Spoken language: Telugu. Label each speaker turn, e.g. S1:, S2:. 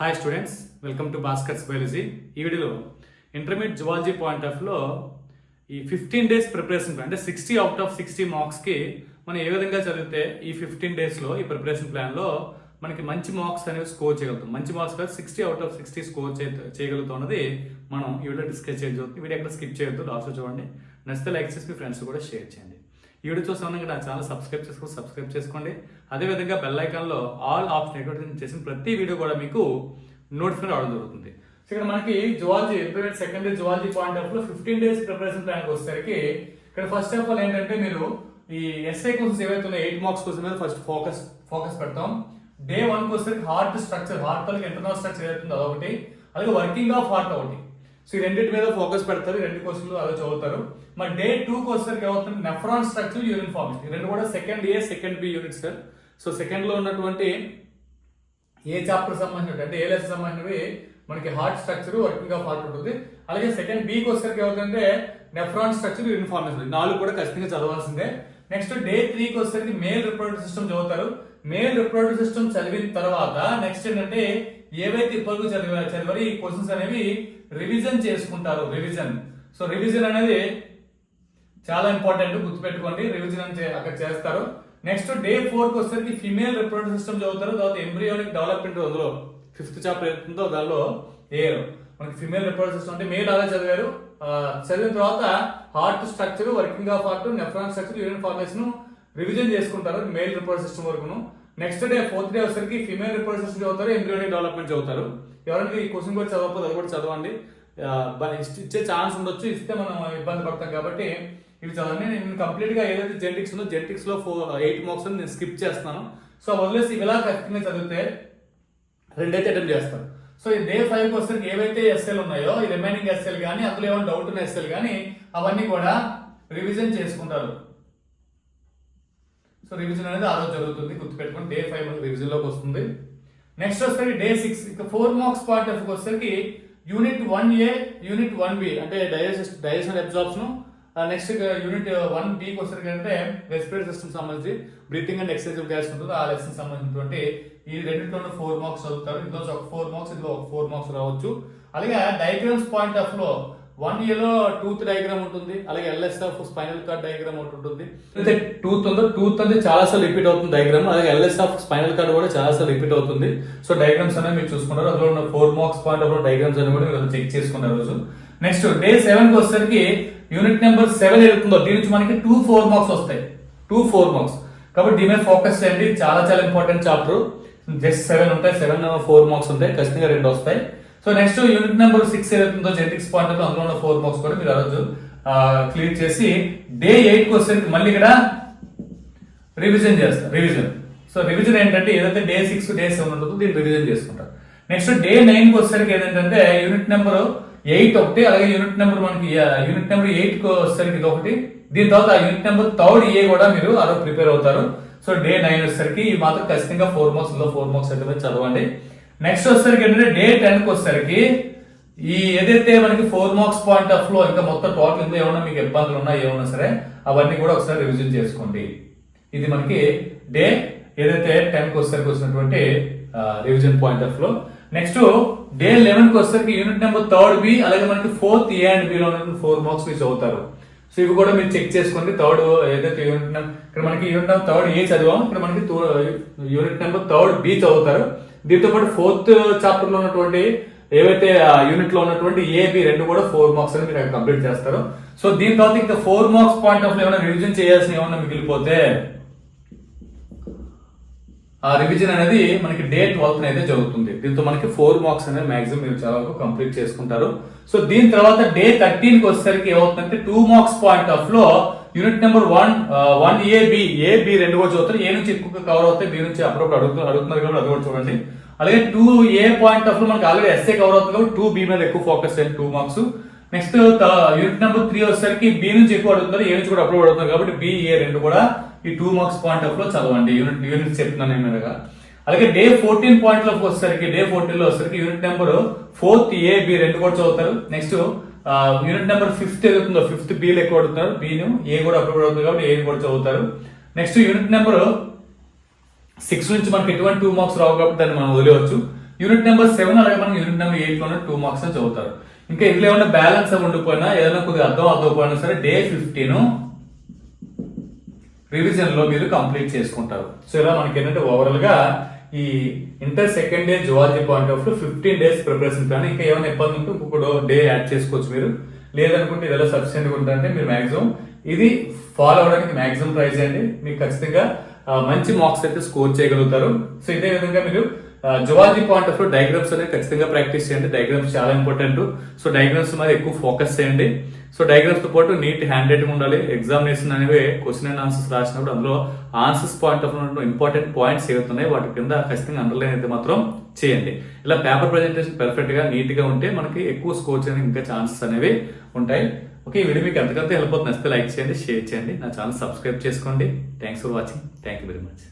S1: Hi students welcome to Bhaskar's biology ఈ వీడియోలో ఇంటర్మీడియట్ జువాలజీ పాయింట్ ఆఫ్లో ఈ ఫిఫ్టీన్ డేస్ ప్రిపరేషన్ ప్లాన్ అంటే సిక్స్టీ అవుట్ ఆఫ్ సిక్స్టీ మార్క్స్కి మనం ఏ విధంగా చదివితే ఈ ఫిఫ్టీన్ డేస్లో ఈ ప్రిపరేషన్ ప్లాన్లో మనకి మంచి మార్క్స్ అనేవి స్కోర్ చేయగలుగుతాం. మంచి మార్క్స్ కాదు sixty out of sixty score చేయగలుగుతాం అన్నది మనం ఈ వీడియో డిస్కస్ చేయడం వీడియో ఎక్కడ స్కిప్ చేయొద్దు లాస్ట్ చూడండి. నచ్చితే లైక్ చేసి మీ ఫ్రెండ్స్ కూడా షేర్ చేయండి. ఈ వీడియో చూసిన నా ఛానల్ సబ్స్క్రైబ్ చేసుకోండి సబ్స్క్రైబ్ చేసుకోండి. అదేవిధంగా బెల్ ఐకాన్లో ఆల్ ఆప్షన్ ఎటువంటి చేసిన ప్రతి వీడియో కూడా మీకు నోటిఫికేషన్ రావడం జరుగుతుంది. సో ఇక్కడ మనకి zoology second secondary zoology point ఆఫ్లో ఫిఫ్టీన్ డేస్ ప్రిపరేషన్ ప్లాన్ వచ్చేసరికి ఇక్కడ ఫస్ట్ ఆఫ్ ఆల్ ఏంటంటే మీరు ఈ ఎస్ఐ క్వశ్చన్స్ ఏవైతే ఉన్నాయో ఎయిట్ మార్క్స్ క్వశ్చన్ మీద ఫస్ట్ ఫోకస్ ఫోకస్ పెడతాం. డే వన్ వచ్చేసరికి హార్ట్ స్ట్రక్చర్ హార్ట్ వాళ్ళకి ఇంటర్నల్ స్ట్రక్చర్ ఏదైతుందో అదొకటి. అలాగే వర్కింగ్ ఆఫ్ హార్ట్ ఒకటి. సో ఈ రెండింటి మీద ఫోకస్ పెడతారు ఈ రెండు క్వశ్చన్లు అలా చదువుతారు. మరి డే టూ వచ్చేసరికి ఏమవుతుంది? నెఫ్రాన్ స్ట్రక్చర్ యూరిన్ ఫార్మేషన్ ఈ రెండు కూడా second A second B unit sir. So సెకండ్లో ఉన్నటువంటి ఏ చాప్టర్ సంబంధించిన అంటే ఏ లెస్ సంబంధించినవి మనకి heart structure working of heart ఉంటుంది. అలాగే సెకండ్ బీకి వచ్చేసరికి ఏమవుతుందంటే నెఫ్రాన్ స్ట్రక్చర్ ఇన్ఫార్మేషన్ నాలుగు కూడా ఖచ్చితంగా చదవాల్సిందే. నెక్స్ట్ డే త్రీకి వచ్చేసరికి మేల్ రిప్రొడక్టివ్ సిస్టమ్ చదువుతారు. మేల్ రిప్రొడక్టివ్ సిస్టమ్ చదివిన తర్వాత నెక్స్ట్ ఏంటంటే ఏవైతే ఇప్పటివరకు చదివా చదివారు ఈ క్వశ్చన్స్ అనేవి రివిజన్ చేసుకుంటారు రివిజన్ సో రివిజన్ అనేది చాలా ఇంపార్టెంట్ గుర్తుపెట్టుకోండి. రివిజన్ అని అక్కడ చేస్తారు. నెక్స్ట్ డే ఫోర్కి వచ్చేసరికి ఫిమేల్ రిప్రొడక్టివ్ సిస్టమ్ చదువుతారు. తర్వాత ఎంబ్రియోనిక్ డెవలప్మెంట్ అందులో. ఫిఫ్త్ చాప్టర్ ఉందో దానిలో ఏర్ మనకి ఫిమేల్ రిప్రొడక్టివ్ సిస్టమ్ అంటే మేల్ అలా చదివారు. చదివిన తర్వాత heart structure working of heart nephron structure urine formation revision చేసుకుంటారు. మేల్ రిప్రొడక్టివ్ సిస్టమ్ వరకును. నెక్స్ట్ డే ఫోర్త్ డే వచ్చేసరికి ఫిమేల్ రిప్రొడక్షన్ చదువుతారు ఎంబ్రియోనిక్ డెవలప్మెంట్ చదువుతారు. ఎవరైనా ఈ క్వశ్చన్ కూడా చదవకపోతే అది కూడా చదవండి. ఇచ్చే ఛాన్స్ ఉండొచ్చు ఇస్తే మనం ఇబ్బంది పడతాం కాబట్టి ఇవి చదవండి. నేను కంప్లీట్గా ఏదైతే జెనటిక్స్ ఉందో జెనటిక్స్లో ఫోర్ ఎయిట్ మార్క్స్ నేను స్కిప్ చేస్తాను సో వదిలేసి ఇలా ఖచ్చితంగా చదివితే రెండైతే అటెంప్ట్ చేస్తాను. సో ఈ డే ఫైవ్ వచ్చేసరికి ఏవైతే ఎస్ఎల్ ఉన్నాయో ఈ రిమైనింగ్ ఎస్ఎల్ కానీ అందులో ఏమైనా డౌట్ ఉన్న ఎస్ఎల్ కానీ అవన్నీ కూడా రివిజన్ చేసుకుంటారు. సో రివిజన్ అనేది ఆ రోజు జరుగుతుంది. గుర్తుపెట్టుకోండి డే ఫైవ్ మనకి రివిజన్లోకి వస్తుంది. నెక్స్ట్ వచ్చేసరికి డే సిక్స్ ఇక ఫోర్ మార్క్స్ పార్ట్ ఆఫ్ వచ్చేసరికి unit one A unit one B అంటే డైజెస్ digestion absorption next unit one బీకి వచ్చేసరికి అంటే రెస్పిరేటరీ సిస్టమ్ సంబంధించి బ్రీతింగ్ అండ్ ఎక్సర్సైజ్ గ్యాస్ ఉంటుంది. ఆ లెసన్ సంబంధించినటువంటి ఈ రెండింటిలో ఫోర్ మార్క్స్ చదువుతారు. ఇందులో ఒక ఫోర్ మార్క్స్ ఇందులో ఒక ఫోర్ మార్క్స్ రావచ్చు. అలాగే డయాగ్రామ్స్ పాయింట్ ఆఫ్లో వన్ ఇయర్లో టూత్ డయాగ్రామ్ ఉంటుంది అలాగే LS of spinal cord diagram ఒకటి ఉంటుంది. అయితే టూత్ ఉందో టూత్ అనేది చాలా సార్లు రిపీట్ అవుతుంది డయాగ్రామ్ అలాగే ఎల్ఎస్ ఆఫ్ స్పైనల్ కార్డ్ కూడా చాలా సార్లు రిపీట్ అవుతుంది. సో డయాగ్రామ్స్ అనేవి మీరు చూసుకుంటారు. అందులో ఉన్న four marks point of diagrams అనేవి కూడా మీరు చెక్ చేసుకున్నారు రోజు. నెక్స్ట్ డే సెవెన్కి వచ్చేసరికి యూనిట్ నెంబర్ సెవెన్ ఏదైతుందో దీని నుంచి మనకి టూ ఫోర్ మార్క్స్ వస్తాయి. టూ ఫోర్ మార్క్స్ కాబట్టి దీని మీద ఫోకస్ చేయండి. చాలా చాలా ఇంపార్టెంట్ చాప్టర్ జస్ట్ సెవెన్ ఉంటాయి. సెవెన్ ఫోర్ మార్క్స్ ఉంటాయి. ఖచ్చితంగా రెండు వస్తాయి. So next unit number six ఏదైతుందో జెటిక్స్ పాయింట్ ఆఫ్ అందులో ఉన్న ఫోర్ మార్క్స్ కూడా మీరు ఆ రోజు క్లియర్ చేసి డే ఎయిట్ క్వశ్చన్ వచ్చేసరికి మళ్ళీ ఇక్కడ రివిజన్ చేస్తారు రివిజన్ సో రివిజన్ ఏంటంటే ఏదైతే డే సిక్స్ డే సెవెన్ ఉంటుందో దీన్ని రివిజన్ చేసుకుంటారు నెక్స్ట్ డే నైన్కి వచ్చేసరికి ఏంటంటే యూనిట్ నెంబర్ ఎయిట్ ఒకటి అలాగే యూనిట్ నెంబర్ మనకి యూనిట్ నెంబర్ ఎయిట్ వచ్చేసరికి ఇది ఒకటి. దీని తర్వాత యూనిట్ నెంబర్ థర్డ్ ఏ కూడా మీరు అలా ప్రిపేర్ అవుతారు. సో డే నైన్ వచ్చేసరికి ఈ మాత్రం ఖచ్చితంగా ఫోర్ మార్క్స్ ఫోర్ మార్క్స్ అయితే చదవండి. నెక్స్ట్ వచ్చేసరికి ఏంటంటే డే టెన్కి వచ్చేసరికి ఈ ఏదైతే మనకి ఫోర్ మార్క్స్ పాయింట్ ఆఫ్లో ఇంకా మొత్తం టోటల్ ఇందులో ఏమైనా మీకు ఇబ్బందులు ఉన్నా ఏమన్నా సరే అవన్నీ కూడా ఒకసారి రివిజన్ చేసుకోండి. ఇది మనకి డే ఏదైతే టెన్కి వచ్చేసరికి వచ్చినటువంటి రివిజన్ పాయింట్ ఆఫ్లో నెక్స్ట్ డే లెవెన్కి వచ్చేసరికి యూనిట్ నెంబర్ థర్డ్ బి అలాగే మనకి ఫోర్త్ ఏ అండ్ బి లో ఫోర్ మార్క్స్ మీరు చదువుతారు. సో ఇవి కూడా మీరు చెక్ చేసుకోండి. థర్డ్ ఏదైతే యూనిట్ నెంబర్ ఇక్కడ మనకి యూనిట్ నెంబర్ థర్డ్ ఏ చదివాం ఇక్కడ మనకి యూనిట్ నెంబర్ థర్డ్ బి చదువుతారు. దీంతో పాటు ఫోర్త్ చాప్టర్లో ఉన్నటువంటి ఏవైతే యూనిట్లో ఉన్నటువంటి ఏబి రెండు కూడా ఫోర్ మార్క్స్ అని మీరు కంప్లీట్ చేస్తారు. సో దీని తర్వాత ఇంకా ఫోర్ మార్క్స్ పాయింట్ ఆఫ్ ఏమైనా రివిజన్ చేయాల్సిన ఏమైనా మిగిలిపోతే ఆ రివిజన్ అనేది మనకి డే ట్వెల్త్ అయితే జరుగుతుంది. దీంతో మనకి ఫోర్ మార్క్స్ అనేది మాక్సిమం మీరు చాలా వరకు కంప్లీట్ చేసుకుంటారు. సో దీని తర్వాత డే థర్టీన్కి వచ్చేసరికి ఏమవుతుందంటే టూ మార్క్స్ పాయింట్ ఆఫ్లో unit number one one A B A B రెండు కూడా చదువుతారు ఏ నుంచి ఎక్కువ కవర్ అవుతాయి బి నుంచి అప్పుడప్పుడు అడుగుతున్నారు అడుగుతున్నారు కాబట్టి అది కూడా చూడండి. అలాగే టూ ఏ పాయింట్ ఆఫ్లో మనకి ఆల్రెడీ ఎస్ఏ కవర్ అవుతుంది కాబట్టి టూ బి మీద ఎక్కువ ఫోకస్ చేయండి two marks next unit number three వచ్చేసరికి బి నుంచి ఎక్కువ అడుగుతున్నారు ఏ నుంచి కూడా అప్రూవ్ అడుగుతున్నారు కాబట్టి బి ఏ రెండు కూడా ఈ టూ మార్క్స్ పాయింట్ ఆఫ్లో చదవండి. యూనిట్ యూనిట్ చెప్తున్నాను నేను మీరుగా. అలాగే డే ఫోర్టీన్ పాయింట్లోకి వచ్చేసరికి డే ఫోర్టీన్లో వచ్చేసరికి unit number fourth A B రెండు కూడా చదువుతారు. నెక్స్ట్ యూనిట్ నెంబర్ ఫిఫ్త్ ఏదైతుందో ఫిఫ్త్ బిలు ఎక్కువ అడుగుతారు బిను ఏ కూడా అప్పుడు అవుతుంది కాబట్టి ఏ కూడా చదువుతారు. నెక్స్ట్ యూనిట్ నెంబర్ సిక్స్ నుంచి మనకి ఎటువంటి టూ మార్క్స్ రావు కాబట్టి దాన్ని మనం వదిలేవచ్చు యూనిట్ నెంబర్ సెవెన్ అలాగే మనం యూనిట్ నెంబర్ ఎయిట్లోనే టూ మార్క్స్ చదువుతారు. ఇంకా ఇందులో ఏమైనా బ్యాలెన్స్ ఉండిపోయినా ఏదైనా కొద్దిగా అర్థం అవ్వకపోయినా సరే డే ఫిఫ్టీన్ రివిజన్లో మీరు కంప్లీట్ చేసుకుంటారు. సో ఇలా మనకి ఏంటంటే ఓవరాల్గా ఈ inter second day zoology point of fifteen days preparation కానీ ఇంకా ఏమైనా ఇబ్బంది ఉంటే ఇంకొక డే యాడ్ చేసుకోవచ్చు మీరు. లేదనుకుంటే ఇదెలా సఫిషియెంట్గా ఉంటుందంటే మీరు మాక్సిమం ఇది ఫాలో అవడానికి మాక్సిమం ట్రై చేయండి. మీకు ఖచ్చితంగా మంచి మార్క్స్ అయితే స్కోర్ చేయగలుగుతారు. సో ఇదే విధంగా మీరు జువాలజీ పాయింట్ ఆఫ్ డయాగ్రామ్స్ అనేది ఖచ్చితంగా ప్రాక్టీస్ చేయండి. డయాగ్రామ్స్ చాలా ఇంపార్టెంట్ సో డయాగ్రామ్స్ మీద ఎక్కువ ఫోకస్ చేయండి. సో డయాగ్రామ్స్తో పాటు నీట్ హ్యాండ్ రైటింగ్ ఉండాలి. ఎగ్జామినేషన్ అనేవి క్వశ్చన్ అండ్ ఆన్సర్స్ రాసినప్పుడు అందులో answers point of important points ఏవైతున్నాయి వాటి కింద ఖచ్చితంగా అండర్లైన్ అయితే మాత్రం చేయండి. ఇలా పేపర్ ప్రజెంటేషన్ పర్ఫెక్ట్గా నీట్గా ఉంటే మనకి ఎక్కువ స్కోర్ చేయడానికి ఇంకా ఛాన్సెస్ అనేవి ఉంటాయి. ఓకే ఈ వీడియో మీకు ఎంతకంత హెల్ప్ అవుతుంది నచ్చితే లైక్ చేయండి షేర్ చేయండి. నా ఛానల్ సబ్స్క్రైబ్ చేసుకోండి. Thanks for watching thank you very much